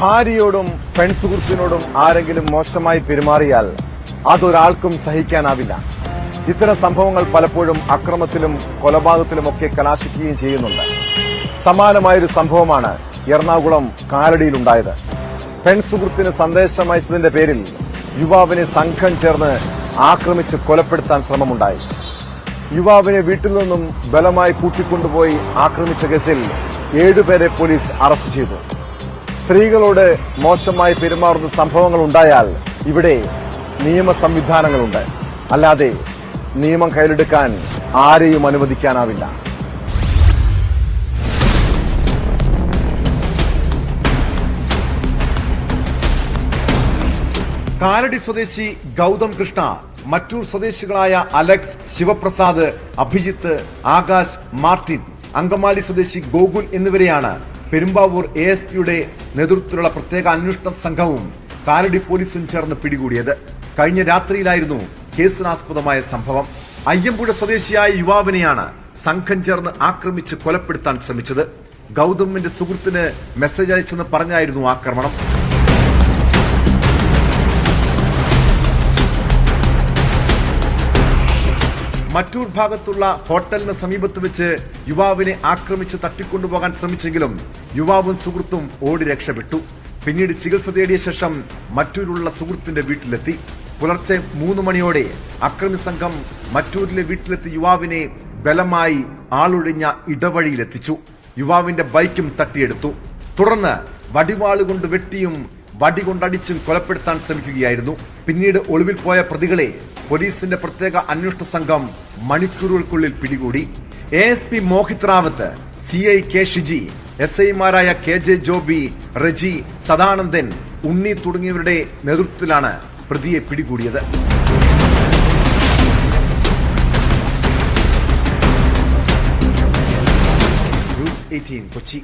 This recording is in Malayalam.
ഭാര്യയോടും പെൺസുഹൃത്തിനോടും ആരെങ്കിലും മോശമായി പെരുമാറിയാൽ അതൊരാൾക്കും സഹിക്കാനാവില്ല. ഇത്തരം സംഭവങ്ങൾ പലപ്പോഴും അക്രമത്തിലും കൊലപാതകത്തിലുമൊക്കെ കലാശിക്കുകയും ചെയ്യുന്നുണ്ട്. സമാനമായൊരു സംഭവമാണ് എറണാകുളം കാലടിയിലുണ്ടായത്. പെൺസുഹൃത്തിന് സന്ദേശം അയച്ചതിന്റെ പേരിൽ യുവാവിനെ സംഘം ചേർന്ന് ആക്രമിച്ച് കൊലപ്പെടുത്താൻ ശ്രമമുണ്ടായി. യുവാവിനെ വീട്ടിൽ നിന്നും ബലമായി കൂട്ടിക്കൊണ്ടുപോയി ആക്രമിച്ച കേസിൽ ഏഴുപേരെ പോലീസ് അറസ്റ്റ് ചെയ്തു. സ്ത്രീകളോട് മോശമായി പെരുമാറുന്ന സംഭവങ്ങൾ ഉണ്ടായാൽ ഇവിടെ നിയമ സംവിധാനങ്ങളുണ്ട്. അല്ലാതെ നിയമം കയ്യിലെടുക്കാൻ ആരെയും അനുവദിക്കാനാവില്ല. കാലടി സ്വദേശി ഗൗതം കൃഷ്ണ മറ്റൂർ സ്വദേശികളായ അലക്സ് ശിവപ്രസാദ് അഭിജിത്ത് ആകാശ് മാർട്ടിൻ അങ്കമാലി സ്വദേശി ഗോകുൽ എന്നിവരെയാണ് പെരുമ്പാവൂർ എ എസ് പിയുടെ നേതൃത്വത്തിലുള്ള പ്രത്യേക അന്വേഷണ സംഘവും കാലടി പോലീസും ചേർന്ന് പിടികൂടിയത്. കഴിഞ്ഞ രാത്രിയിലായിരുന്നു കേസിനാസ്പദമായ സംഭവം. അയ്യമ്പുഴ സ്വദേശിയായ യുവാവിനെയാണ് സംഘം ചേർന്ന് ആക്രമിച്ച് കൊലപ്പെടുത്താൻ ശ്രമിച്ചത്. ഗൗതമിന്റെ സുഹൃത്തിന് മെസ്സേജ് അയച്ചെന്ന് പറഞ്ഞായിരുന്നു ആക്രമണം. മറ്റൂർ ഭാഗത്തുള്ള ഹോട്ടലിന് സമീപത്ത് വെച്ച് യുവാവിനെ ആക്രമിച്ച് തട്ടിക്കൊണ്ടുപോകാൻ ശ്രമിച്ചെങ്കിലും യുവാവും സുഹൃത്തും ഓടി രക്ഷപ്പെട്ടു. പിന്നീട് ചികിത്സ തേടിയ ശേഷം മറ്റൂരിലുള്ള സുഹൃത്തിന്റെ വീട്ടിലെത്തി. പുലർച്ചെ മൂന്ന് മണിയോടെ അക്രമി സംഘം മറ്റൂരിലെ വീട്ടിലെത്തി യുവാവിനെ ബലമായി ആളൊഴിഞ്ഞ ഇടവഴിയിലെത്തിച്ചു. യുവാവിന്റെ ബൈക്കും തട്ടിയെടുത്തു. തുടർന്ന് വടിവാളുകൊണ്ട് വെട്ടിയും വടി കൊണ്ടടിച്ചും കൊലപ്പെടുത്താൻ ശ്രമിക്കുകയായിരുന്നു. പിന്നീട് ഒളിവിൽ പോയ പ്രതികളെ പോലീസിന്റെ പ്രത്യേക അന്വേഷണ സംഘം മണിക്കൂറുകൾക്കുള്ളിൽ പിടികൂടി. A S P Mohit Rawat C I K Shiji S ഐമാരായ കെ ജെ ജോബി റജി സദാനന്ദൻ ഉണ്ണി തുടങ്ങിയവരുടെ നേതൃത്വത്തിലാണ് പ്രതിയെ പിടികൂടിയത്. കൊച്ചി.